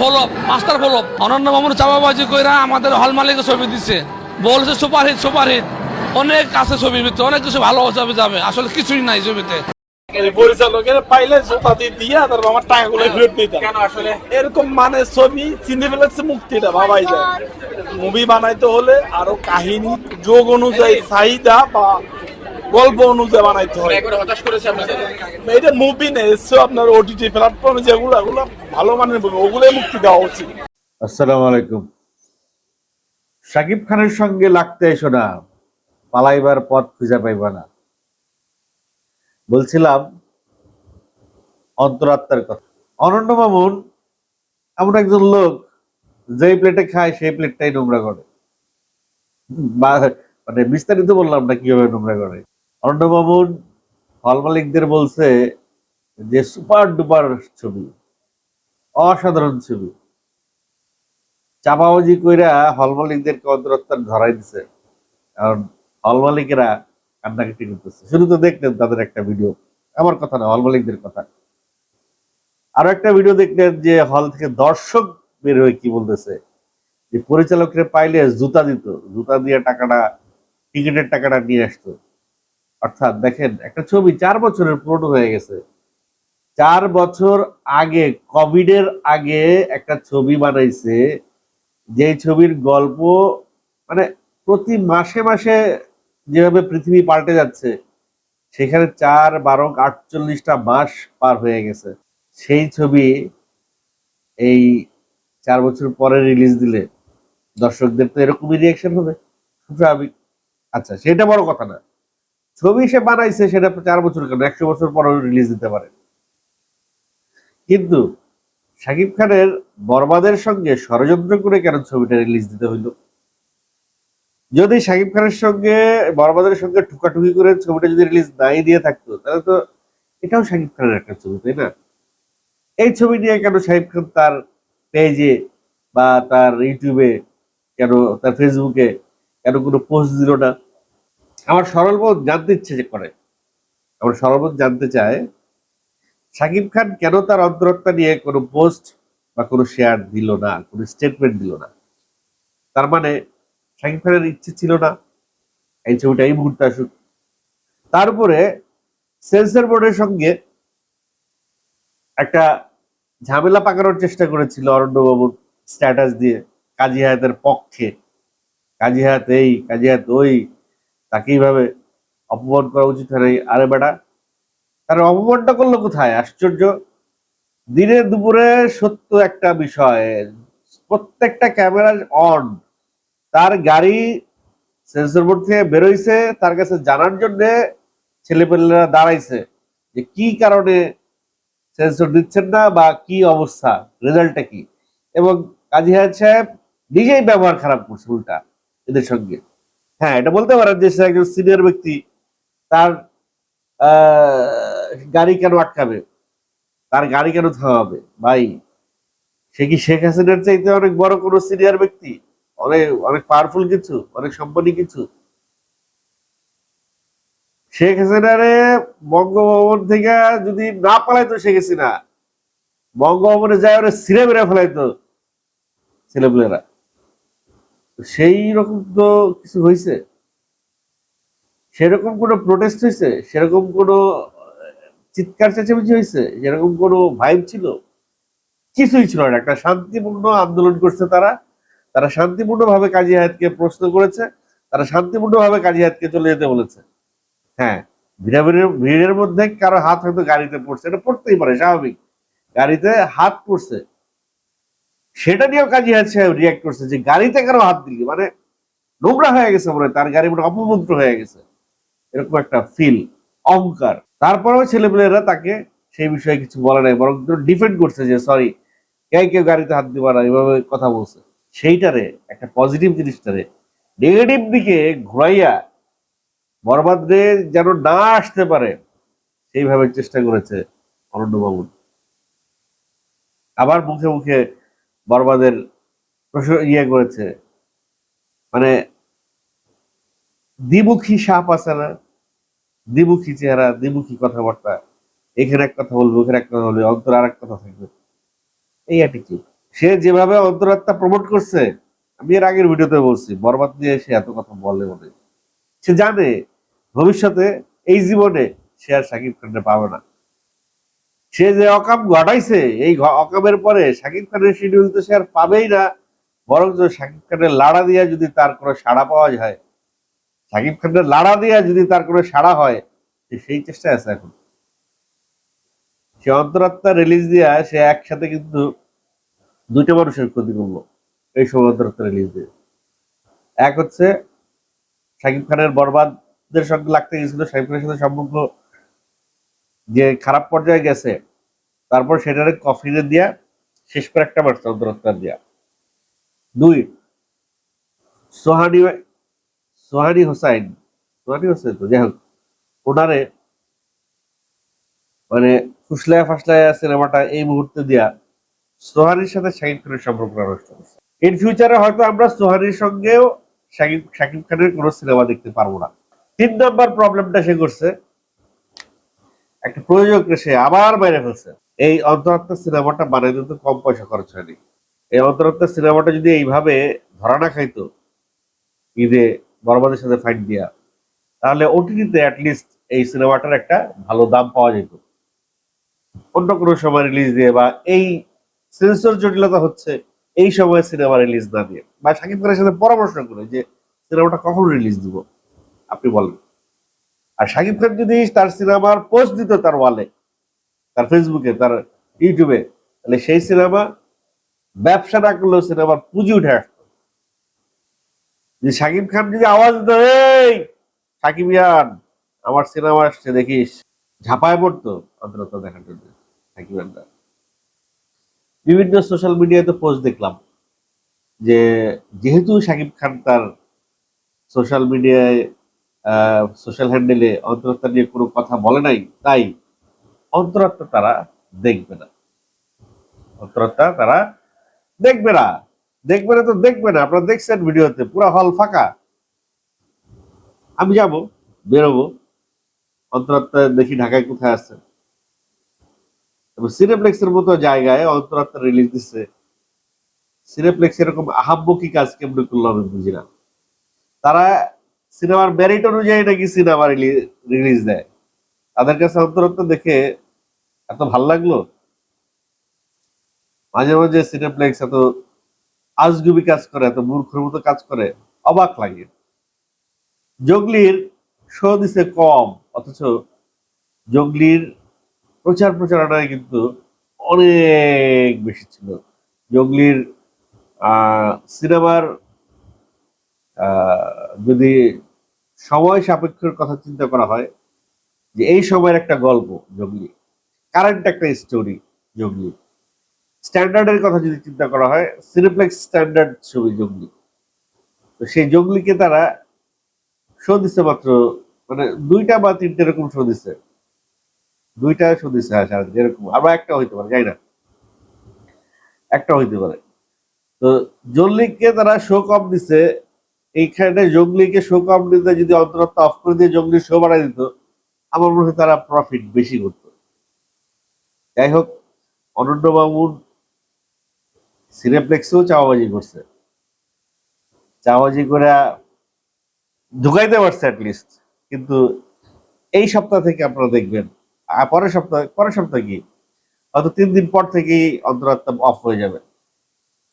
Flop master flop অনন্য মামুন চাপাবাজি কইরা আমাদের হল মালিকের ছবি দিচ্ছে বলছে সুপারহিট সুপারহিট। অনেক আছে ছবির ভিতরে অনেক কিছু ভালো ছবি যাবে আসলে কিছুই নাই ছবিতে। এই পরিচালকের পাইলে জোতা দিয়ে দিয়া তারপর আমার ফেরত এরকম মানে ছবি চিনে ফেলেছে মুক্তিটা ভাবাই যায়। মুভি বানাইতে হলে আরও কাহিনী যোগ অনুযায়ী চাহিদা বা গল্প অনুযায়ী বানাইতে হয়। এটা মুভি নেই এসছে আপনার ওটিটি প্ল্যাটফর্মে যেগুলো ওগুলো ভালো মানের মুভি ওগুলোই মুক্তি দেওয়া উচিত। আসসালামু আলাইকুম। সাকিব খানের সঙ্গে লাগতে এসো না পালাইবার পথ খুঁজে পাইবা না। বলছিলাম অন্তরাত্মার কথা। অনন্য মামুন এমন একজন লোক যেই প্লেটে খায় সেই প্লেটটাই নোংরা করে। বা- মানে বিস্তারিত বললাম না কীভাবে নোংরা করে। মামুন হল মালিকদের বলছে যে সুপার ডুপার ছবি, অসাধারণ ছবি। চাপাবাজি কইরা হল মালিকদেরকে অন্তরত্বার ধরাই দিছে। কারণ হল মালিকেরা কান্নাকাটি করতেছে। শুরু তো দেখলেন তাদের একটা ভিডিও। আমার কথা না, হল মালিকদের কথা। আরও একটা ভিডিও দেখলেন যে হল থেকে দর্শক বের হয়ে কি বলতেছে? যে পরিচালকরা পাইলে জুতা দিত। জুতা দিয়ে টাকাটা, টিকিটের টাকাটা নিয়ে আসতো। অর্থাৎ দেখেন, একটা ছবি চার বছরের পুরনো হয়ে গেছে। চার বছর আগে, কোভিডের আগে একটা ছবি বানাইছে যে ছবির গল্প মানে প্রতি মাসে মাসে যেভাবে পৃথিবী পাল্টে যাচ্ছে, সেখানে চার বারো আটচল্লিশটা মাস পার হয়ে গেছে। সেই ছবি এই চার বছর পরে রিলিজ দিলে, দর্শকদের তো এরকমই রিয়াকশন হবে। খুব স্বাভাবিক আচ্ছা সেটা বড় কথা না। ছবি সে বানাইছে সেটা চার বছর কেন? একশো বছর পরেও রিলিজ দিতে পারে। কিন্তু শাকিব খানের বরবাদের সঙ্গে ষড়যন্ত্র করে কেন ছবিটা রিলিজ দিতে হইল? যদি শাকিব খানের সঙ্গে, বরবাদের সঙ্গে ঠুকাঠুকি করে ছবিটা যদি রিলিজ নাই দিয়ে থাকতো, তাহলে তো এটাও শাকিব খানের একটা ছবি, তাই না? এই ছবি নিয়ে কেন শাকিব খান তার পেজে বা তার ইউটিউবে কেন, তার ফেসবুকে কেন কোনো পোস্ট দিল না? আমার সরলবোধ জানতে ইচ্ছে যে করে। আমার সরলবোধ জানতে চায় শাকিব খান কেন তার অন্তরত্বা নিয়ে কোনো পোস্ট বা কোনো শেয়ার দিল না, কোনো স্টেটমেন্ট দিল না? তার মানে শাকিব খানের ইচ্ছে ছিল না, এই ছবিটা এই মুহূর্তে আসুক। তারপরে সেন্সর বোর্ডের সঙ্গে একটা ঝামেলা পাকানোর চেষ্টা করেছিল অরণ্যবাবুর স্ট্যাটাস দিয়ে, কাজী হায়াতের পক্ষে। কাজী হায়াত এই, কাজী হায়াত ওই তাকে এইভাবে অপমান করা উচিত হয়। আরে বেটা, তার অপমানটা করল কোথায়? আশ্চর্য। দিনে দুপুরে সত্য একটা বিষয়, প্রত্যেকটা ক্যামেরা অন। তার গাড়ি সেন্সর বোর্ড থেকে বেরোইছে, তার কাছে জানার জন্য ছেলেপেলেরা দাঁড়াইছে যে কি কারণে সেন্সর দিচ্ছেন না বা কি অবস্থা রেজাল্টটা কি? এবং কাজী হায়াত সাহেব নিজেই ব্যবহার খারাপ করছে উল্টা এদের সঙ্গে। হ্যাঁ এটা বলতে পারেন যে সে একজন সিনিয়র ব্যক্তি, তার গাড়ি কেন আটকাবে? তার গাড়ি কেন থামাবে? ভাই, সে কি শেখ হাসিনার চাইতে অনেক বড় কোনো সিনিয়র ব্যক্তি? অনেক অনেক পাওয়ারফুল কিছু, অনেক সম্পন্ন কিছু। শেখ হাসিনারে বঙ্গভবন থেকে যদি না পালাইতো শেখ হাসিনা, বঙ্গভবনে যায় ওরা সিরে বেড়ে ফেলাইতো ছেলেপেলেরা। সেই রকম তো কিছু হয়েছে সেরকম কোনো প্রোটেস্ট হয়েছে সেরকম কোনো চিৎকার চেঁচামেচি হয়েছে সেরকম কোনো ভাইব ছিল? কিছুই ছিল না। একটা শান্তিপূর্ণ আন্দোলন করছে তারা। তারা শান্তিপূর্ণভাবে কাজী হায়াতকে প্রশ্ন করেছে। তারা শান্তিপূর্ণভাবে কাজী হায়াতকে চলে যেতে বলেছে। হ্যাঁ ভিড়াভিড়ের, ভিড়ের মধ্যে কারও হাত হয়তো গাড়িতে পড়ছে। এটা পড়তেই পারে, স্বাভাবিক। গাড়িতে হাত পড়ছে। সেটা নিয়েও কাজী হায়াত সাহেব রিয়াক্ট করছে যে গাড়িতে কারও হাত দিলি মানে নোংরা হয়ে গেছে মনে তার গাড়ি মনে অপবিত্র হয়ে গেছে। এরকম একটা ফিল অহংকার। তারপরেও ছেলেপেলেরা তাকে সেই বিষয়ে কিছু বলে নাই, বরং ডিফেন্ড করছে যে সরি কে কেউ গাড়িতে হাত দিবা না, এভাবে কথা বলছে। সেইটারে, একটা পজিটিভ জিনিসটারে নেগেটিভ দিকে ঘুরাইয়া বরবাদ যেন না আসতে পারে, সেইভাবে চেষ্টা করেছে অনন্য বাবুন আবার মুখে মুখে বরবাদের ইয়ে করেছে। মানে দ্বিমুখী সাপ আছে না? দ্বিমুখী চেহারা দ্বিমুখী কথাবার্তা। এখানে এক কথা বলব ওখানে এক কথা বলবে অন্তর আর এক কথা থাকবে। এই অ্যাটিটিউড সে যেভাবে অন্তরাত্মা প্রমোট করছে আমি এর আগের ভিডিওতে বলছি বরবাদ নিয়ে সে এত কথা বলে মনে সে জানে ভবিষ্যতে এই জীবনে সে আর সাকিব খানকে পাবে না। সে যে অকাম ঘটাইছে, এই অকামের পরে শাকিব খানের শিডিউল তো সে আর পাবেই না। বরং শাকিব খানের লাড়া দিয়া যদি তার কোনো সাড়া পাওয়া যায়, শাকিব খানের লাড়া দিয়া যদি তার কোনো সাড়া হয় সেই চেষ্টায় আছে এখন। সে অন্তরাত্মা রিলিজ দিয়া সে একসাথে কিন্তু দুইটা মানুষের ক্ষতি করল, এই সময় অন্তরাত্মা রিলিজ দিয়ে। এক হচ্ছে শাকিব খানের বরবাদের সঙ্গে লাগতে গেছিল, শাকিব খানের সাথে সম্পর্ক যে খারাপ পর্যায়ে গেছে, তারপর সেটারে কফিনে দিয়া, শেষ করে একটা মারছে অন্তরাত্মা দিয়া। দুই, সোহানি সোহানি হোসাইন, সোহানি হোসেন তো যাই হোক ওনারে মানে ফুসলায় ফাসলায় সিনেমাটা এই মুহূর্তে দিয়া সোহানির সাথে শাকিব খানের সম্পর্ক নষ্ট করছে। ইন ফিউচারে হয়তো আমরা সোহানির সঙ্গেও শাকিব শাকিব খানের কোনো সিনেমা দেখতে পারব না। তিন নম্বর প্রবলেমটা সে করছে একটা প্রযোজককে সে আবার বাইরে ফেলছে। এই অন্তরাত্মা সিনেমাটা বানাইতে তো কম পয়সা খরচ হয়নি। এই অন্তরাত্মা সিনেমাটা যদি এইভাবে ধরা না খাইতো, ঈদে বরবাদের সাথে ফাইট দিয়া, তাহলে ওটিটিতে অ্যাটলিস্ট এই সিনেমাটার একটা ভালো দাম পাওয়া যেত। অন্য কোনো সময় রিলিজ দিয়ে বা এই সেন্সর জটিলতা হচ্ছে, এই সময় সিনেমা রিলিজ না দিয়ে। বা সাকিব খানের সাথে পরামর্শ করে যে, সিনেমাটা কখন রিলিজ দিব? আপনি বলেন। আর সাকিব খান যদি তার সিনেমার পোস্ট দিত তার ওয়ালে তার ফেসবুকে তার ইউটিউবে তাহলে সেই সিনেমা ব্যবসা না করলেও সিনেমার পুঁজি উঠে আসতো। যে সাকিব খান যদি আওয়াজ দেয় "এই, সাকিব ইয়ান আমার সিনেমা আসছে দেখিস। ঝাঁপায় পড়তো অন্তত দেখার জন্য সাকিব ইয়ানরা বিভিন্ন সোশ্যাল মিডিয়াতে পোস্ট দেখলাম যে যেহেতু সাকিব খান তার সোশ্যাল মিডিয়ায় সোশ্যাল হ্যান্ডেলে অন্তরাত্মা নিয়ে কোনো কথা বলে নাই, তাই অন্তরাত্মা তারা দেখবে না। অন্তরাত্মা তারা দেখবে না। দেখবে না তো দেখবে না। আপনারা দেখছেন ভিডিওতে, পুরো হল ফাঁকা। আমি যাব, বেরোবো। অন্তরাত্মা দেখি ঢাকায় কোথায় আছে। সিনেপ্লেক্সের মতো জায়গায় অন্তরাত্মা রিলিজ দিচ্ছে সিনেপ্লেক্স এরকম আহাব্বকি কাজ কেমন করল আমি বুঝি না। তারা সিনেমার মেরিট অনুযায়ী নাকি সিনেমা রিলিজ দেয়? তাদের কাছে অন্তরাত্মা দেখে এত ভালো লাগল? মাঝে মাঝে সিনেপ্লেক্স এত আজগুবি কাজ করে, এত মূর্খের মতো কাজ করে, অবাক লাগে। জগলির শো দিছে কম, অথচ জগলির প্রচার প্রচারণায় কিন্তু অনেক বেশি ছিল। জগলির সিনেমার যদি সময় সাপেক্ষের কথা চিন্তা করা হয়, যে এই সময়ের একটা গল্প জগলি কারেন্ট একটা স্টোরি জগলি স্ট্যান্ডার্ডের কথা যদি চিন্তা করা হয় সিনেপ্লেক্স স্ট্যান্ডার্ড ছবি জঙ্গলি। তো সেই জঙ্গলিকে তারা শো দিচ্ছে মাত্র মানে দুইটা বা তিনটে এরকম শো দিচ্ছে দুইটা শো দিচ্ছে হ্যাঁ সারাদিন এরকম আবার একটা হইতে পারে যাই না। একটা হইতে পারে। তো জঙ্গলিকে তারা শো কম দিচ্ছে এইখানে জঙ্গলিকে শো কম দিতে যদি অন্তরত্ব অফ করে দিয়ে জঙ্গলির শো বাড়াই দিত, আমার মনে হয় তারা প্রফিট বেশি করতো। যাই হোক অনন্য মামুন সিনেপ্লেক্সেও চাওয়াবাজি করছে। চাওয়াবাজি করে ঢুকাইতে পারছে অ্যাটলিস্ট কিন্তু এই সপ্তাহ থেকে আপনারা দেখবেন পরের সপ্তাহ পরের সপ্তাহ কি? হয়তো তিন দিন পর থেকেই অন্তরাত্মা অফ হয়ে যাবে।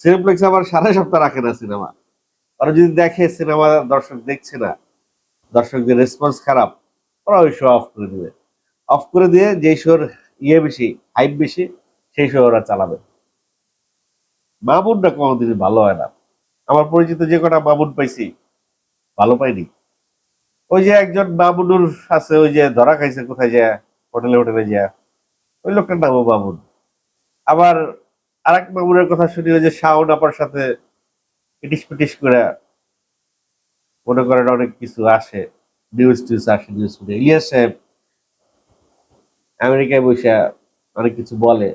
সিনেপ্লেক্স আবার সারা সপ্তাহ রাখে না সিনেমা। ওরা যদি দেখে সিনেমা দর্শক দেখছে না, দর্শকদের রেসপন্স খারাপ, ওরা ওই শো অফ করে দেবে। অফ করে দিয়ে যেই শোর ইয়ে বেশি হাইপ বেশি, সেই শো ওরা চালাবে। মামুনটা কোনোদিন ভালো হয় না। আমার পরিচিত যে কটা মামুন পাইছি, ভালো পাইনি। ওই যে একজন মামুনুর আছে, ওই যে ধরা খাইছে কোথায় যায়, হোটেলে হোটেলে যায়। ওই লোকটার নামও মামুন আবার আরেক মামুনের কথা শুনি ওই যে শাওন আপার সাথে পিটিস পিটিস করে মনে করেন অনেক কিছু আসে নিউজ টিউজ আসে নিউজ শুনে ইলিয়াস সাহেব আমেরিকায় বসে অনেক কিছু বলে।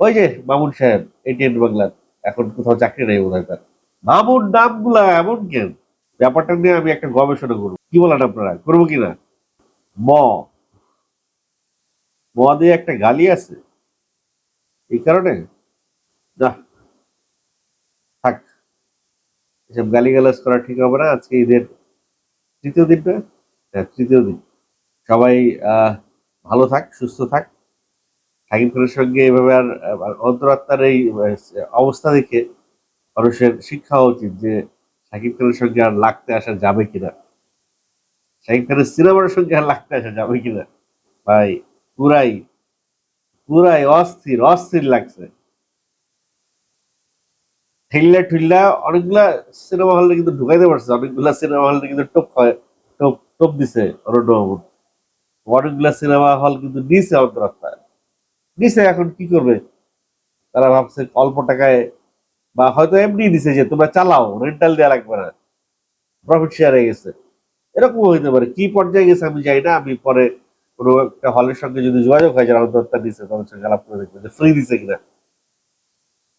ওই যে মামুন সাহেব এটিএন বাংলার এখন কোথাও চাকরি নেই বোধ হয় তার। মামুন নামগুলা এমন কেন? ব্যাপারটা নিয়ে আমি একটা গবেষণা করব। কি বলেন আপনারা? করব কিনা ম। ম দিয়ে একটা গালি আছে। এই কারণে? না থাক এসব গালিগালাজ করা ঠিক হবে না। আজকে ঈদের তৃতীয় দিন হ্যাঁ তৃতীয় দিন। সবাই ভালো থাক, সুস্থ থাক। সাকিব খানের সঙ্গে এভাবে আর অন্তরাত্মার এই অবস্থা দেখে মানুষের শিক্ষা উচিত যে সাকিব খানের সঙ্গে আর লাগতে আসা যাবে কিনা। সাকিব খানের সিনেমার সঙ্গে আর লাগতে আসা যাবে কিনা? ভাই, পুরাই পুরাই অস্থির অস্থির লাগছে। ঠেললা ঠুল্লা অনেকগুলা সিনেমা হলে কিন্তু ঢুকাইতে পারছে। অনেকগুলা সিনেমা হলে কিন্তু টোপ টোপ টোপ দিছে অরণ্য অনেকগুলা সিনেমা হল কিন্তু নিছে অন্তরাত্মা নিছে এখন কি করবে? তারা ভাবছে অল্প টাকায় বা হয়তো এমনি দিছে যে, তোমরা চালাও রেন্টাল দেওয়া লাগবে না। প্রফিট শেয়ার হয়ে গেছে। এরকম হইতে পারে। কি পর্যায়ে গেছে আমি জানি না। আমি পরে কোনো একটা হলের সঙ্গে যদি যোগাযোগ হয়, যারা অন্তরাত্মা দিছে তাদের সঙ্গে আলাপ করে দেখবে যে ফ্রি দিছে কিনা।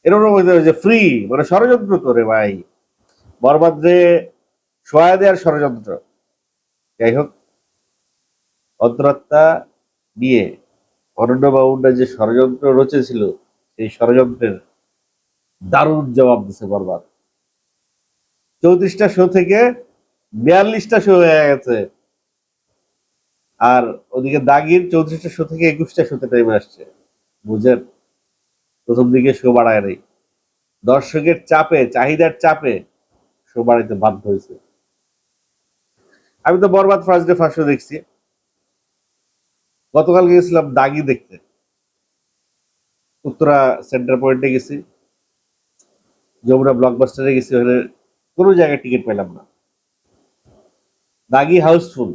এরকম যে ফ্রি মানে ষড়যন্ত্র তো রে ভাই। বরবাদরে সহায় দেওয়ার ষড়যন্ত্র। যাই হোক, অন্তরাত্মা নিয়ে অরণ্য বাবুরা যে ষড়যন্ত্র রচেছিল সেই ষড়যন্ত্রের দারুণ জবাব দিছে বরবাদ। চৌত্রিশটা শো থেকে বিয়াল্লিশটা শো হয়ে গেছে। আর ওদিকে দাগির চৌত্রিশটা শো থেকে একুশটা শোতে টাইমে আসছে। বুঝেন প্রথম দিকে শো বাড়ায় নেই। দর্শকের চাপে, চাহিদার চাপে শো বাড়াইতে বাধ্য হয়েছে। আমি তো বরবাদ ফার্স্ট ডে ফার্স্ট শো দেখছি। গতকাল গেছিলাম দাগি দেখতে। উত্তরা সেন্টার পয়েন্টে গেছি। যমুনা ব্লকবাস্টারে গেছি, ওখানে কোনো জায়গায় টিকিট পেলাম না। দাগি হাউসফুল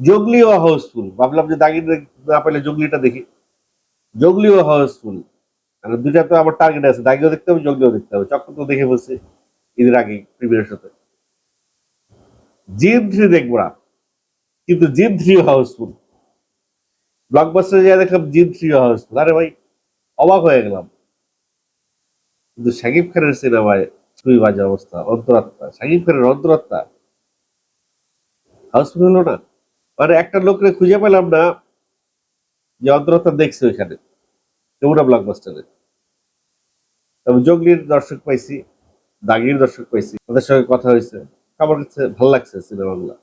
জগলিও হাউসফুল ভাবলাম যে দাগি না পেলে জগলিটা দেখি। জগলিও হাউসফুল মানে দুইটা তো আমার টার্গেট আছে, দাগিও দেখতে হবে জগলিও দেখতে হবে। চক্র তো দেখে বসে ঈদের আগে প্রিমিয়ার সাথে জিম থ্রি দেখব না, কিন্তু জিম থ্রি হাউসফুল ব্লকবাস্টারে যা দেখলাম জিম থ্রি হাউসফুল আরে ভাই, অবাক হয়ে গেলাম। কিন্তু শাকিব খানের সিনেমায় খুবই বাজে অবস্থা, অন্তরাত্মা। শাকিব খানের অন্তরাত্মা। হাউসফুল হলো না? মানে একটা লোকরে খুঁজে পেলাম না যে অন্তরাত্মা দেখছে ওইখানে। যমুনা ব্লকবাস্টারে তবে জঙ্গলির দর্শক পাইছি, দাগির দর্শক পাইছি। ওদের সঙ্গে কথা হয়েছে। আমার কাছে ভালো লাগছে সিনেমাগুলো।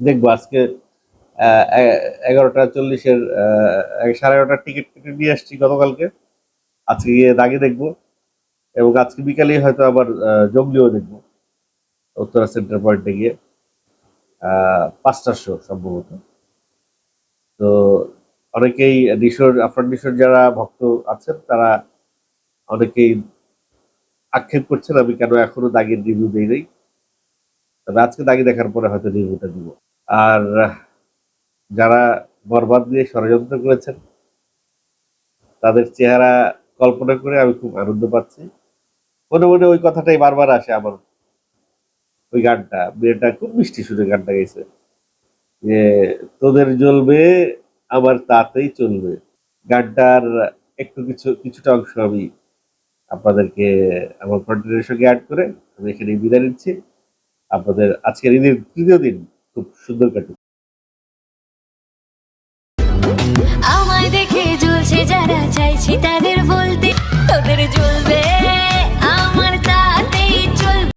দেখব আজকে এগারোটা চল্লিশের সাড়ে এগারোটার টিকিট কেটে নিয়ে আসছি গতকালকে। আজকে গিয়ে দাগে দেখব। এবং আজকে বিকালেই হয়তো আবার জঙ্গলিও দেখব। উত্তরা সেন্টার পয়েন্টে গিয়ে। পাঁচটার শো সম্ভবত। তো অনেকেই নিশোর, আফরান নিশোর যারা ভক্ত আছেন, তারা অনেকেই আক্ষেপ করছেন, আমি কেন এখনও দাগের রিভিউ দিই নাই। তবে আজকে দাগি দেখার পরে হয়তো রিভিউটা দিব। আর যারা বরবাদ দিয়ে ষড়যন্ত্র করেছেন, তাদের চেহারা কল্পনা করে আমি খুব আনন্দ পাচ্ছি। মনে মনে ওই কথাটাই বারবার আসে আমার। ওই গানটা, মেয়েটা খুব মিষ্টি সুরে গানটা গেছে যে, তোদের জ্বলবে আমার তাতেই চলবে। গানটার একটু কিছু, কিছুটা অংশ আমি আপনাদেরকে আমার কন্টেন্টের সঙ্গে অ্যাড করে আমি এখানে বিদায় নিচ্ছি। আপনাদের আজকের ঈদের তৃতীয় দিন খুব সুন্দর কাটুক। আমায় দেখে জ্বলছে যারা চাইছি তাদের